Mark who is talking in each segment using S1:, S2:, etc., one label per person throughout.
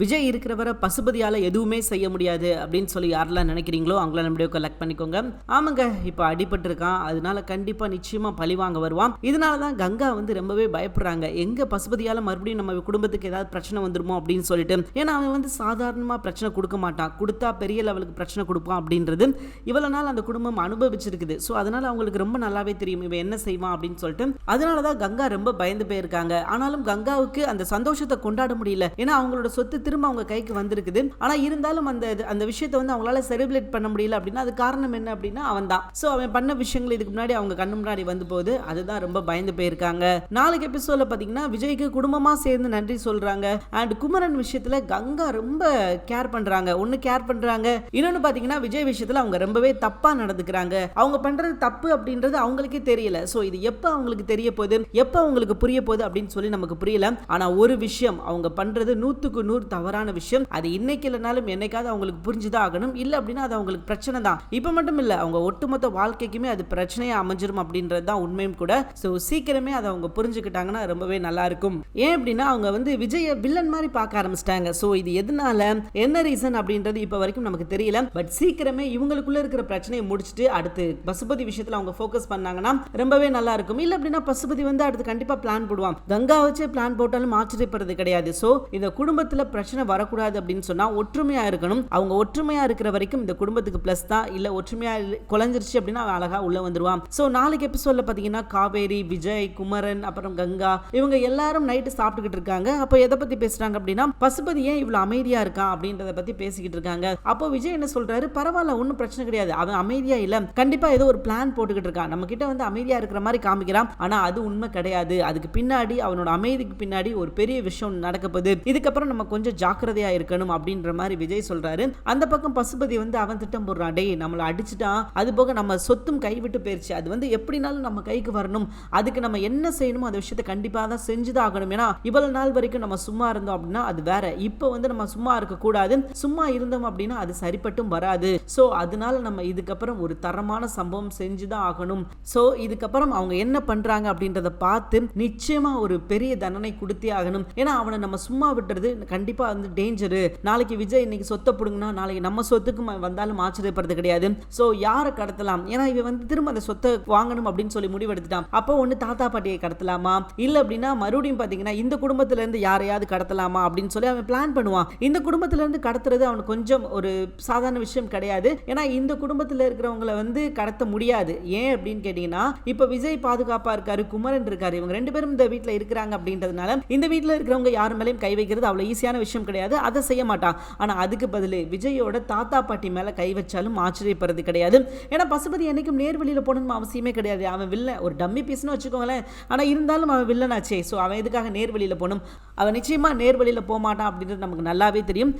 S1: விஜய் இருக்கிறவரை பசுபதியால் எதுவுமே செய்ய முடியாது அப்படின்னு சொல்லி யாரெல்லாம் நினைக்கிறீங்களோ அவங்கள நம்முடைய கலெக்ட் பண்ணிக்கோங்க. ஆமாங்க இப்போ அடிபட்டிருக்கான் அதனால கண்டிப்பாக நிச்சயமாக பழி வாங்க வருவான். இதனால தான் கங்கா வந்து ரொம்பவே பயப்படுறாங்க. எங்கே பசுபதியால் மறுபடியும் நம்ம குடும்பத்துக்கு ஏதாவது பிரச்சனை வந்துருமோ அப்படின்னு சொல்லிட்டு. ஏன்னா அவன் வந்து சாதாரணமாக பிரச்சனை கொடுக்க மாட்டான். கொடுத்தா பெரிய லெவலுக்கு பிரச்சனை கொடுப்பான் அப்படின்றது இவ்வளோ நாள் அந்த குடும்பம் அனுபவிச்சிருக்குது. ஸோ அதனால அவங்களுக்கு ரொம்ப நல்லாவே தெரியும். இவன் என்ன செய்வான் அப்படின்னு சொல்லிட்டு. அதனால தான் கங்கா ரொம்ப பயந்து போயிருக்காங்க. ஆனாலும் கங்காவுக்கு அந்த சந்தோஷத்தை கொண்டாட முடியல. ஏன்னா அவங்களோட சொத்து திரும்ப அவங்க கைக்கு வந்திருக்குது. ஆனா இருந்தாலும் அந்த அந்த விஷயத்தை வந்து அவங்களால செலிப்ரேட் பண்ண முடியல அப்படின்னா அது காரணம் என்ன அப்படின்னா அவன் தான் ஸோ அவன் பண்ண விஷயங்கள் இதுக்கு முன்னாடி அவங்க கண்ணு முன்னாடி வந்து போகுது. அதுதான் ரொம்ப பயந்து போயிருக்காங்க. நாளைக்கு எபிசோட்ல பாத்தீங்கன்னா விஜய்க்கு குடும்பமா சேர்ந்து நன்றி சொல்றாங்க. அண்ட் குமரன் விஷயத்துல கங்கா ரொம்ப கேர் பண்றாங்க. ஒன்று கேர் பண்றாங்க. இன்னொன்னு பாத்தீங்கன்னா விஜய் விஷயத்துல அவங்க ரொம்பவே தப்பா நடந்துக்கிறாங்க. அவங்க பண்றது தப்பு அப்படின்றது அவங்களுக்கே தெரியல. ஸோ இது எப்போ அவங்களுக்கு தெரிய போகுது? எப்போ அவங்களுக்கு புரிய போகுது அப்படின்னு சொல்லி நமக்கு புரியல. ஆனா ஒரு விஷயம் அவங்க பண்றது நூற்றுக்கு நூறு தவறான விஷயம். அது இன்னைக்கு இல்லைனாலும் என்னைக்காவது அவங்களுக்கு புரிஞ்சுதான் ஆகணும். இல்லை அப்படின்னா அது அவங்களுக்கு பிரச்சனை தான். இப்போ மட்டும் இல்லை அவங்க ஒட்டுமொத்த வாழ்க்கைக்குமே அது பிரச்சனையா அமைஞ்சிரும் அப்படின்றது தான் உண்மையும் கூட. ஸோ சீக்கிரமே அதை அவங்க புரிஞ்சுக்கிட்டாங்கன்னா ரொம்பவே நல்லா இருக்கும். ஏன் அப்படின்னா அவங்க வந்து விஜய வில்லன் மாதிரி பார்க்க ஆரம்பிச்சிட்டாங்க. ஸோ இது எதனால என்ன ரீசன் அப்படின்றது இப்போ வரைக்கும் நமக்கு தெரியல. பட் சீக்கிரமே இவங்களுக்குள்ள இருக்கிற பிரச்சனையை முடிச்சுட்டு அடுத்து பசுபதி விஷயத்துல அவங்க ஃபோக்கஸ் பண்ணாங்கன்னா ரொம்பவே நல்லா இருக்கும். இல்லை அப்படின்னா பசுபதி வந்து அடுத்து கண்டிப்பாக பிளான் போடுவான். கங்கா வச்சு பிளான் போட்டாலும் ஆச்சரியப்படுறது கிடையாது. ஸோ இந்த குடும்பத்தில் பிரச்சனை வரக்கூடாது அப்படின்னு சொன்னா ஒற்றுமையா இருக்கணும். அவங்க ஒற்றுமையா இருக்கிற வரைக்கும் இந்த குடும்பத்துக்கு பிளஸ் தான். இல்ல ஒற்றுமையா இல்ல- குலைஞ்சிருச்சு அப்படின்னா அவன் அழகா உள்ள வந்துருவான். ஸோ நாளைக்கு எபிசோட்ல பாத்தீங்கன்னா காவேரி விஜய் குமரன் அப்புறம் கங்கா இவங்க எல்லாரும் நைட்டு சாப்பிட்டுக்கிட்டு இருக்காங்க. அப்போ எதை பத்தி பேசுறாங்க அப்படின்னா பசுபதி ஏன் இவ்வளவு அமைதியா இருக்கான் அப்படின்றத பத்தி பேசிக்கிட்டு இருக்காங்க. அப்போ விஜய் என்ன சொல்றாரு? பரவாயில்ல ஒன்றும் பிரச்சனை கிடையாது. அவன் அமைதியா இல்ல. கண்டிப்பா ஏதோ ஒரு பிளான் போட்டுக்கிட்டு இருக்கான். நம்ம கிட்ட வந்து அமைதியா இருக்கிற மாதிரி காமிக்கிறான். ஆனா அது உண்மை கிடையாது. அதுக்கு பின்னாடி அவனோட அமைதிக்கு பின்னாடி ஒரு பெரிய விஷயம் நடக்க இதுக்கப்புறம் நம்ம கொஞ்சம் ஜாக்கிரதையா இருக்கணும் அப்படின்ற மாதிரி விஜய் சொல்றாரு. அந்த பக்கம் பசுபதி வந்து அவன் திட்டம் போடுறான். டேய் நம்மளை அடிச்சுட்டான் அது போக நம்ம சொத்தும் கைவிட்டு போயிருச்சு. அது வந்து எப்படினாலும் நம்ம கைக்கு வரணும். அதுக்கு நம்ம என்ன செய்யணுமோ அந்த விஷயத்தை கண்டிப்பாக தான் செஞ்சுதான் ஆகணும். ஏன்னா இவ்வளவு நாள் வரைக்கும் நம்ம சும்மா இருந்தோம் அப்படின்னா அது வேற. இப்போ வந்து நம்ம சும்மா இருக்கக்கூடாது. சும்மா இருந்தோம் அப்படின்னா அது சரிப்பட்டும் வராது. ஸோ அதனால நம்ம இதுக்கப்புறம் ஒரு தரமான சம்பவம் செஞ்சுதான் ஆகணும். ஸோ இதுக்கப்புறம் அவங்க என்ன பண்றாங்க அப்படின்றத பார்த்து நிச்சயமா ஒரு பெரிய தண்டனை கொடுத்தே ஆகணும். ஏன்னா அவனை நம்ம சும்மா விட்டுறது கண்டிப்பாக வந்து டேஞ்சரு நாளைக்கு விஜய் இன்னைக்கு சொத்தை பிடுங்கினா நாளைக்கு நம்ம சொத்துக்கு வந்தாலும் ஆச்சரியப்படுறது கிடையாது. ஸோ யாரை கடத்தலாம்? ஏன்னா இவன் வந்து திரும்ப அந்த சொத்தை வாங்கணும் அப்படின்னு சொல்லி முடிவெடுத்துட்டான். அப்போ ஒன்று தாத்தா பாட்டியை கடத்தலாமா? இல்லை அப்படின்னா மறுபடியும் பார்த்தீங்கன்னா இந்த குடும்பத்துல இருந்து யாரையாவது கடத்தலாமா அப்படின்னு சொல்லி அவன் பிளான் பண்ணுவான். இந்த குடும்பத்துல இருந்து கடத்துறது அவனுக்கு கொஞ்சம் ஒரு சாதாரண விஷயம் கிடையாது. ஏன்னா இந்த குடும்பத்தில் இருக்கிறவங்கள வந்து கடத்த முடியாது. ஏன் அப்படின்னு கேட்டிங்கன்னா இப்போ விஜய் பாதுகாப்பா இருக்காரு குமரன் இருக்காரு. இவங்க ரெண்டு பேரும் இந்த வீட்டில் இருக்கிறாங்க அப்படின்றதுனால இந்த வீட்டில் இருக்கிறவங்க யார் மேலேயும் கை வைக்கிறது அவ்வளோ ஈஸியான விஷயம் கிடையாது. அதை செய்ய மாட்டான். ஆனால் அதுக்கு பதில் விஜயோட தாத்தா பாட்டி மேலே கை வச்சாலும் ஆச்சரியப்படுறது கிடையாது. ஏன்னா பசுபதி என்றைக்கும் நேர்வழியில் போகணும்னு அவசியமே கிடையாது. அவன் வில்ல ஒரு டம்மி பீஸ்னு வச்சுக்கோங்களேன். ஆனால் இருந்தாலும் அவன் வில்லனாச்சே. ஸோ அவன் எதுக்காக நேர்வழியில் போகணும்? அவன் நிச்சயமாக நேர்வழியில் போக மாட்டான் அப்படின்றது நமக்கு நல்லாவே தெரியும்.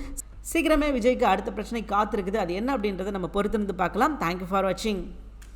S1: சீக்கிரமே விஜய்க்கு அடுத்த பிரச்சனை காத்திருக்குது. அது என்ன அப்படின்றத நம்ம பொறுத்திருந்து பார்க்கலாம். தேங்க்யூ ஃபார் வாட்சிங்